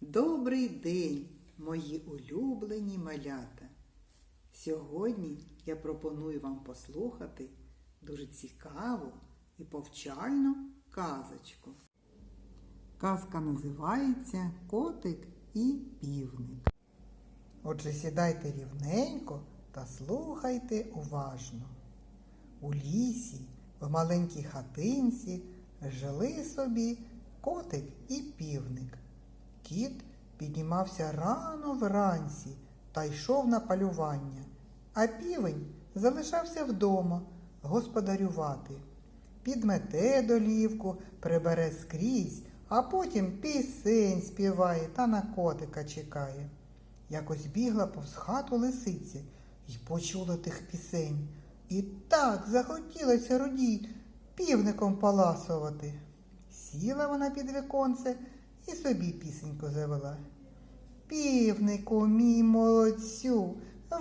Добрий день, мої улюблені малята. Сьогодні я пропоную вам послухати дуже цікаву і повчальну казочку. Казка називається Котик і півник. Отже, сідайте рівненько та слухайте уважно. У лісі, в маленькій хатинці, жили собі котик і півник. Кіт піднімався рано вранці та йшов на полювання, а півень залишався вдома господарювати. Підмете долівку, прибере скрізь, а потім пісень співає та на котика чекає. Якось бігла повз хату лисиця і почула тих пісень. І так захотілося рудій півником паласувати. Сіла вона під віконце і собі пісеньку завела. Півнику, мій молодцю,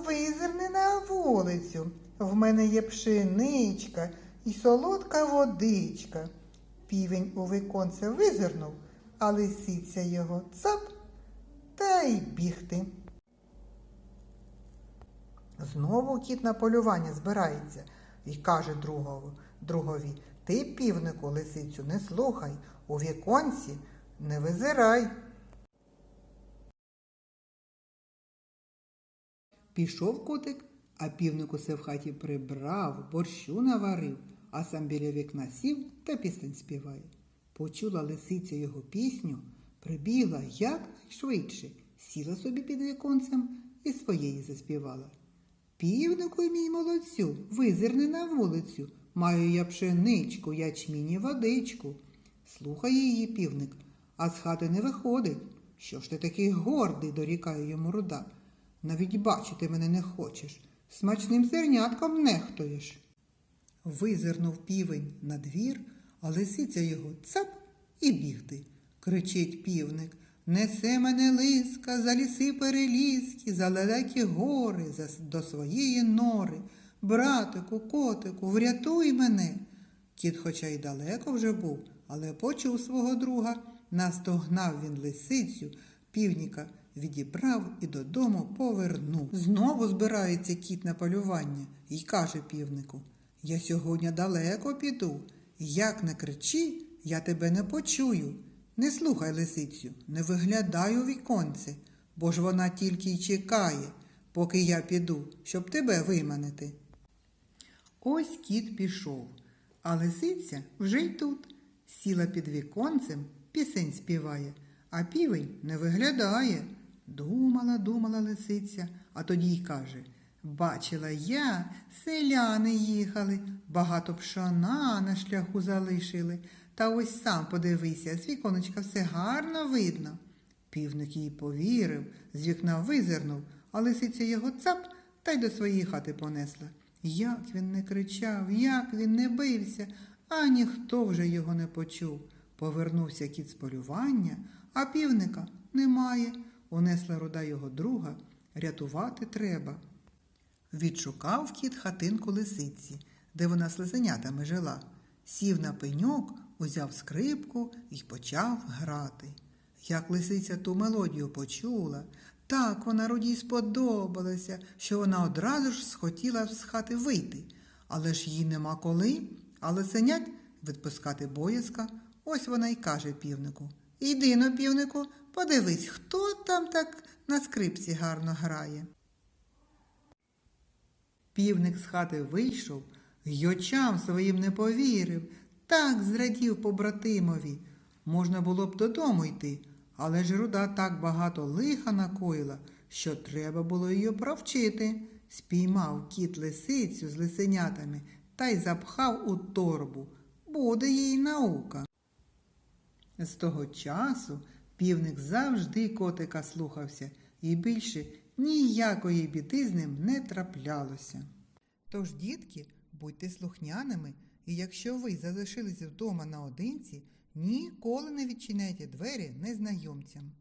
визирни на вулицю. В мене є пшеничка і солодка водичка. Півень у віконце визирнув, а лисиця його цап та й бігти. Знову кіт на полювання збирається і каже другові, другові Ти, півнику, лисицю, не слухай, у віконці не визирай. Пішов котик, а півник усе в хаті прибрав, борщу наварив, а сам біля вікна сів та пісень співає. Почула лисиця його пісню, прибігла якнайшвидше, сіла собі під віконцем і своєї заспівала. Півнику мій молодцю, визирни на вулицю, маю я пшеничку, ячмінь і водичку. Слухає її півник, а з хати не виходить. Що ж ти такий гордий, дорікає йому руда. Навіть бачити мене не хочеш, смачним зернятком нехтуєш. Визирнув півень на двір, а лисиця його цап і бігти. Кричить півник. Несе мене лиска за ліси перелізки, за далекі гори, за, до своєї нори. Братику, котику, врятуй мене. Кіт, хоча й далеко вже був, але почув свого друга, настогнав він лисицю, півніка відібрав і додому повернув. Знову збирається кіт на полювання і каже півнику Я сьогодні далеко піду. Як не кричи, я тебе не почую. Не слухай лисицю, не виглядай у віконце, бо ж вона тільки й чекає, поки я піду, щоб тебе виманити. Ось кіт пішов, а лисиця вже й тут. Сіла під віконцем, пісень співає, а півень не виглядає. Думала, думала лисиця, а тоді й каже Бачила я, селяни їхали, багато пшона на шляху залишили. Та ось сам подивися, з віконечка все гарно видно. Півник їй повірив, з вікна визирнув, а лисиця його цап та й до своєї хати понесла. Як він не кричав, як він не бився, а ніхто вже його не почув. Повернувся кіт з полювання, а півника немає. Унесла руда його друга, рятувати треба. Відшукав кіт хатинку лисиці, де вона з лисенятами жила. Сів на пеньок, узяв скрипку і почав грати. Як лисиця ту мелодію почула, так вона рудій сподобалася, що вона одразу ж схотіла з хати вийти. Але ж їй нема коли, а лисенять відпускати боязка. Ось вона й каже півнику. Іди но, півнику, подивись, хто там так на скрипці гарно грає. Півник з хати вийшов, й очам своїм не повірив, так зрадів побратимові. Можна було б додому йти, але ж руда так багато лиха накоїла, що треба було її провчити. Спіймав кіт лисицю з лисенятами та й запхав у торбу. Буде їй наука. З того часу півник завжди котика слухався і більше ніякої біди з ним не траплялося. Тож, дітки, будьте слухняними, і якщо ви залишились вдома наодинці, ніколи не відчиняйте двері незнайомцям.